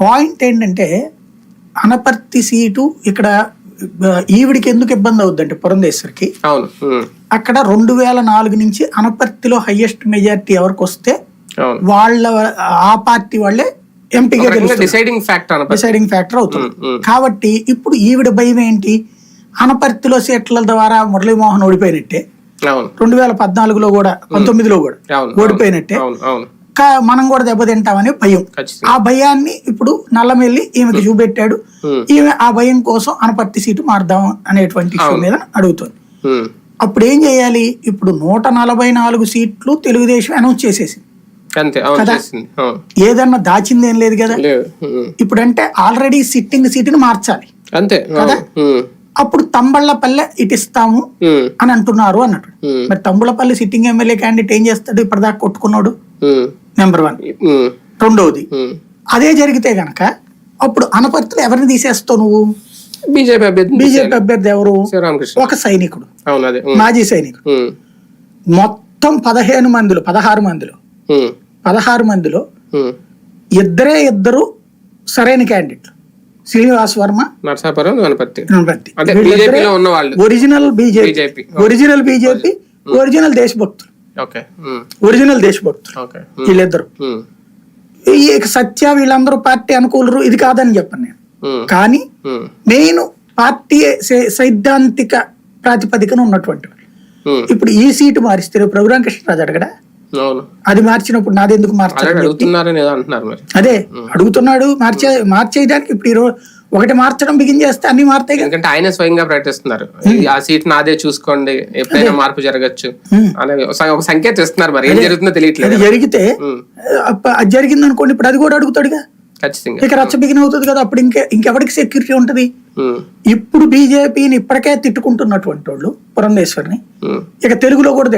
Point ఏంటంటే Anaparthi seat ఇక్కడ ఈవిడికి ఎందుకు ఇబ్బంది అవుద్దంటే పురంధేశ్వరికి. అవును. అక్కడ రెండు వేల నాలుగు నుంచి అనపర్తిలో హైయెస్ట్ మెజారిటీ ఎవరికి వస్తే వాళ్ళ ఆ పార్టీ వాళ్ళే ఎంపీగా డిసైడింగ్ ఫ్యాక్టర్ డిసైడింగ్ ఫ్యాక్టర్ అవుతుంది. కాబట్టి ఇప్పుడు ఈవిడ భయం ఏంటి? అనపర్తిలో సీట్ల ద్వారా మురళీమోహన్ ఓడిపోయినట్టే. రెండు వేల పద్నాలుగులో కూడా పంతొమ్మిదిలో కూడా ఓడిపోయినట్టే. మనం కూడా దెబ్బతింటామనే భయం. ఆ భయాన్ని ఇప్పుడు నల్లమెల్లి ఈమెకి చూపెట్టాడు. ఈమె ఆ భయం కోసం అనపర్తి సీటు మారుదాం అనేటువంటి ఇష్యూ మీద అడుగుతుంది. అప్పుడు ఏం చేయాలి? ఇప్పుడు నూట నలభై నాలుగు సీట్లు తెలుగుదేశం అనౌన్స్ చేసేసింది. అవును. ఏదన్నా దాచిందేం లేదు కదా? లేదు. ఉమ్, ఇప్పుడంటే ఆల్రెడీ సిట్టింగ్ సీటుని మార్చాలి. అంతే. ఉమ్, అప్పుడు తంబళ్ళపల్లె ఇటు ఇస్తాము ఉమ్, అని అంటున్నారు అన్నట్టు. మరి తంబులపల్లి సిట్టింగ్ ఎమ్మెల్యే క్యాండిడేట్ ఏం చేస్తాడు? ఇప్పటిదాకా కొట్టుకున్నాడు. నెంబర్ వన్ రెండవది. అదే జరిగితే గనక అప్పుడు అనపర్తిలో ఎవరిని తీసేస్తావు నువ్వు? బీజేపీ అభ్యర్థి బీజేపీ అభ్యర్థి ఎవరు? ఒక సైనికుడు. మాజీ సైనికుడు. మొత్తం పదిహేను మందిలో పదహారు మందిలో. పదహారు మందిలో. ఇద్దరే ఇద్దరు సరైన candidate Srinivas Varma Narasapuram Ganapathi. Original BJP. Original BJP. Original దేశభక్తులు. Original దేశభక్తులు. వీళ్ళిద్దరు. ఈ సత్య వీళ్ళందరూ పార్టీ అనుకూలరు ఇది కాదని చెప్పను నేను. కానీ మెయిన్ పార్టీ సైద్ధాంతిక ప్రాతిపదికన ఉన్నటువంటి ఇప్పుడు ఈ సీటు మారిస్తే రేపు రఘురామ కృష్ణరాజు అడగడా? అది మార్చినప్పుడు నాది ఎందుకు ఆల్రెడీ మార్చాలి అడుగుతున్నారని ఏదో అంటున్నారు మరి. అదే అడుగుతున్నాడు మార్చే మార్చేయడానికి ఇప్పుడు ఈరోజు ఒకటి మార్చడం బిగిన్ చేస్తే అన్ని మారుతాయి ఎందుకంటే ఆయన స్వయంగా ప్రకటిస్తున్నారు. ఈ- ఆ సీట్ నాదే చూసుకోండి ఎప్పుడైనా మార్పు జరగచ్చు ఉమ్. అనే ఒక- సంకేతం ఇస్తున్నారు మరి. ఏం జరుగుతుందో తెలియట్లేదు. జరిగితే అప్ప- అది జరిగింది అనుకోండి ఇప్పుడు అది కూడా అడుగుతాడుగా? ఖచ్చితంగా. ఇక రచ్చ బిగిన్ అవుతుంది కదా అప్పుడు ఇంకే ఇంకెవరికి సెక్యూరిటీ ఉంటది? ఇప్పుడు బీజేపీని ఇప్పటికే తిట్టుకుంటున్నటువంటి వాళ్ళు పురంధేశ్వరిని. ఇక తెలుగులో కూడా